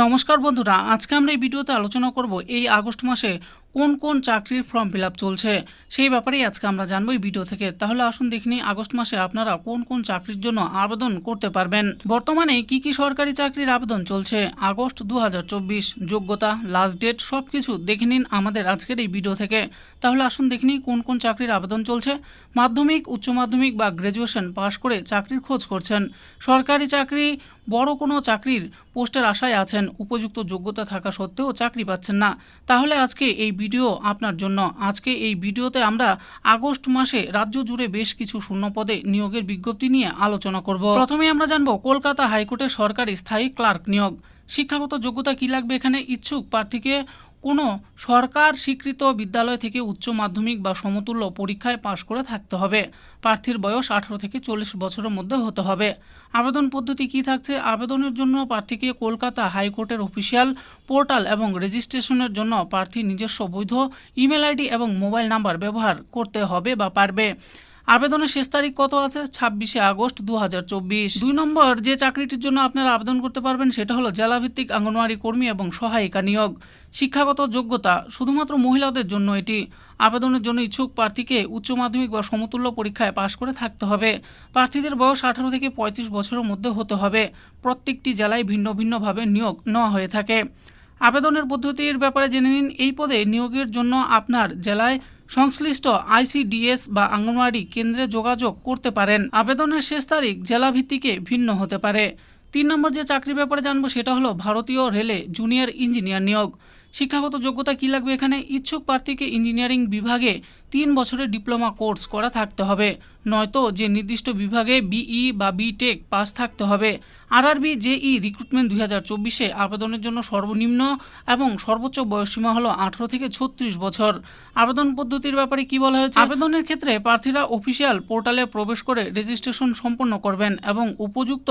নমস্কার বন্ধুরা, আজকে আমরা এই ভিডিওতে আলোচনা করব এই আগস্ট মাসে কোন কোন চাকরির ফর্ম ফিল চলছে, সেই ব্যাপারেই আজকে আমরা জানব এই ভিডিও থেকে। তাহলে আসুন দেখিনি আগস্ট মাসে আপনারা কোন কোন চাকরির জন্য আবেদন করতে পারবেন। বর্তমানে কি কি সরকারি চাকরির আবেদন চলছে, আগস্ট দু হাজার চব্বিশ, যোগ্যতা লাস্ট ডেট সব কিছু দেখে নিন আমাদের আজকের এই ভিডিও থেকে। তাহলে আসুন দেখিনি কোন কোন চাকরির আবেদন চলছে। মাধ্যমিক, উচ্চ মাধ্যমিক বা গ্র্যাজুয়েশন পাশ করে চাকরির খোঁজ করছেন। সরকারি চাকরি বড় কোনো চাকরির পোস্টের আশায় আছেন। উপযুক্ত যোগ্যতা থাকা সত্ত্বেও চাকরি পাচ্ছেন না। তাহলে আজকে এই ভিডিও আপনার জন্য। আজকে এই ভিডিওতে আমরা আগস্ট মাসে রাজ্য জুড়ে বেশ কিছু শূন্য পদে নিয়োগের বিজ্ঞপ্তি নিয়ে আলোচনা করব। প্রথমে আমরা জানব, কলকাতা হাইকোর্টের সরকারি স্থায়ী ক্লার্ক নিয়োগ। শিক্ষাগত যোগ্যতা কি লাগবে এখানে? ইচ্ছুক প্রার্থীকে কোনো সরকার স্বীকৃত বিদ্যালয় থেকে উচ্চ মাধ্যমিক বা সমতুল্য পরীক্ষায় পাশ করে থাকতে হবে। প্রার্থীর বয়স আঠারো থেকে চল্লিশ বছরের মধ্যে হতে হবে। আবেদন পদ্ধতি কি থাকছে? আবেদনের জন্য প্রার্থীকে কলকাতা হাইকোর্টের অফিসিয়াল পোর্টাল এবং রেজিস্ট্রেশনের জন্য প্রার্থী নিজস্ব বৈধ ইমেল আইডি এবং মোবাইল নাম্বার ব্যবহার করতে হবে বা পারবে। আবেদনের শেষ তারিখ কত আছে? ছাব্বিশে আগস্ট দু হাজার চব্বিশ। দুই নম্বর, যে চাকরিটির জন্য আপনারা আবেদন করতে পারবেন সেটা হলো জেলাভিত্তিক আঙ্গনওয়াড়ি কর্মী এবং সহায়িকা নিয়োগ। শিক্ষাগত যোগ্যতা শুধুমাত্র মহিলাদের জন্য এটি। আবেদনের জন্য ইচ্ছুক প্রার্থীকে উচ্চ মাধ্যমিক বা সমতুল্য পরীক্ষায় পাশ করে থাকতে হবে। প্রার্থীদের বয়স আঠারো থেকে পঁয়ত্রিশ বছরের মধ্যে হতে হবে। প্রত্যেকটি জেলায় ভিন্ন ভিন্নভাবে নিয়োগ নেওয়া হয়ে থাকে। আবেদনের পদ্ধতির ব্যাপারে জেনে নিন, এই পদে নিয়োগের জন্য আপনার জেলায় সংশ্লিষ্ট আইসিডিএস বা আঙ্গনওয়াড়ি কেন্দ্রে যোগাযোগ করতে পারেন। আবেদনের শেষ তারিখ জেলা ভিত্তিকে ভিন্ন হতে পারে। তিন নম্বর যে চাকরির ব্যাপারে জানব সেটা হলো ভারতীয় রেলে জুনিয়র ইঞ্জিনিয়ার নিয়োগ। শিক্ষাগত যোগ্যতা কী লাগবে এখানে? ইচ্ছুক প্রার্থীকে ইঞ্জিনিয়ারিং বিভাগে তিন বছরের ডিপ্লোমা কোর্স করা থাকতে হবে। নয়তো যে নির্দিষ্ট বিভাগে বিই বা বিটেক পাস থাকতে হবে। আরআরবি, জেই, রিক্রুটমেন্ট দুই হাজার চব্বিশে আবেদনের জন্য সর্বনিম্ন এবং সর্বোচ্চ বয়সসীমা হলো আঠারো থেকে ছত্রিশ বছর। আবেদন পদ্ধতির ব্যাপারে কি বলা হয়েছে? আবেদনের ক্ষেত্রে প্রার্থীরা অফিসিয়াল পোর্টালে প্রবেশ করে রেজিস্ট্রেশন সম্পন্ন করবেন এবং উপযুক্ত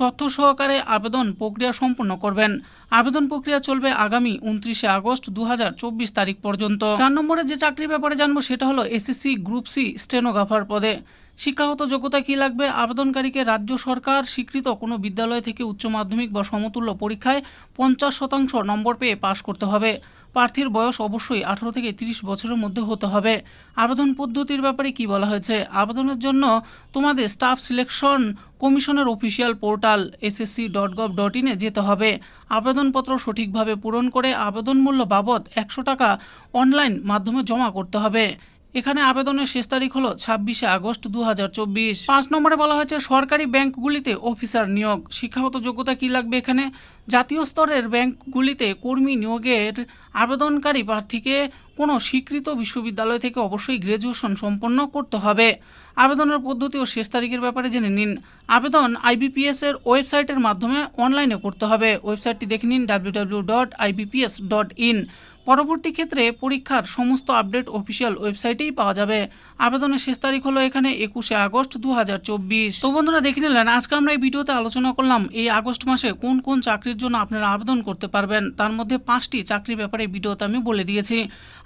তথ্য সহকারে আবেদন প্রক্রিয়া সম্পন্ন করবেন। আবেদন প্রক্রিয়া চলবে আগামী উনত্রিশে আগস্ট দু হাজার চব্বিশ তারিখ পর্যন্ত। চার নম্বরে যে চাকরির ব্যাপারে জানব সেটা হলো এসএসসি গ্রুপ সি স্টেনোগ্রাফার পদে। শিক্ষাগত যোগ্যতা কী লাগবে? আবেদনকারীকে রাজ্য সরকার স্বীকৃত কোনো বিদ্যালয় থেকে উচ্চ মাধ্যমিক বা সমতুল্য পরীক্ষায় পঞ্চাশ শতাংশ নম্বর পেয়ে পাশ করতে হবে। প্রার্থীর বয়স অবশ্যই আঠারো থেকে তিরিশ বছরের মধ্যে হতে হবে। আবেদন পদ্ধতির ব্যাপারে কি বলা হয়েছে? আবেদনের জন্য তোমাদের স্টাফ সিলেকশন কমিশনের official portal SSC dot gov dot ইনে যেতে হবে। আবেদনপত্র সঠিকভাবে পূরণ করে আবেদন মূল্য বাবদ একশো টাকা অনলাইন মাধ্যমে জমা করতে হবে। এখানে আবেদনের শেষ তারিখ হলো ছাব্বিশে আগস্ট দু পাঁচ নম্বরে বলা হয়েছে, সরকারি ব্যাংকগুলিতে অফিসার নিয়োগ। শিক্ষাগত যোগ্যতা কি লাগবে এখানে? জাতীয় স্তরের ব্যাংকগুলিতে কর্মী নিয়োগের আবেদনকারী প্রার্থীকে কোনো স্বীকৃত বিশ্ববিদ্যালয় থেকে অবশ্যই গ্র্যাজুয়েশন সম্পন্ন করতে হবে। আবেদনের পদ্ধতি ও শেষ তারিখের ব্যাপারে জেনে নিন। আবেদন আইবিপিএস এর ওয়েবসাইটের মাধ্যমে অনলাইনে করতে হবে। ওয়েবসাইটটি দেখে নিন ডাব্লিউ ডট ডট ইন। পরবর্তী ক্ষেত্রে পরীক্ষার সমস্ত আপডেট অফিসিয়াল ওয়েবসাইটেই পাওয়া যাবে। আবেদনের শেষ তারিখ হলো এখানে একুশে আগস্ট দু হাজার চব্বিশ। তো বন্ধুরা, দেখে নিলেন, আজকে আমরা এই ভিডিওতে আলোচনা করলাম এই আগস্ট মাসে কোন কোন চাকরির জন্য আপনারা আবেদন করতে পারবেন। তার মধ্যে পাঁচটি চাকরির ব্যাপারে ভিডিওতে আমি বলে দিয়েছি।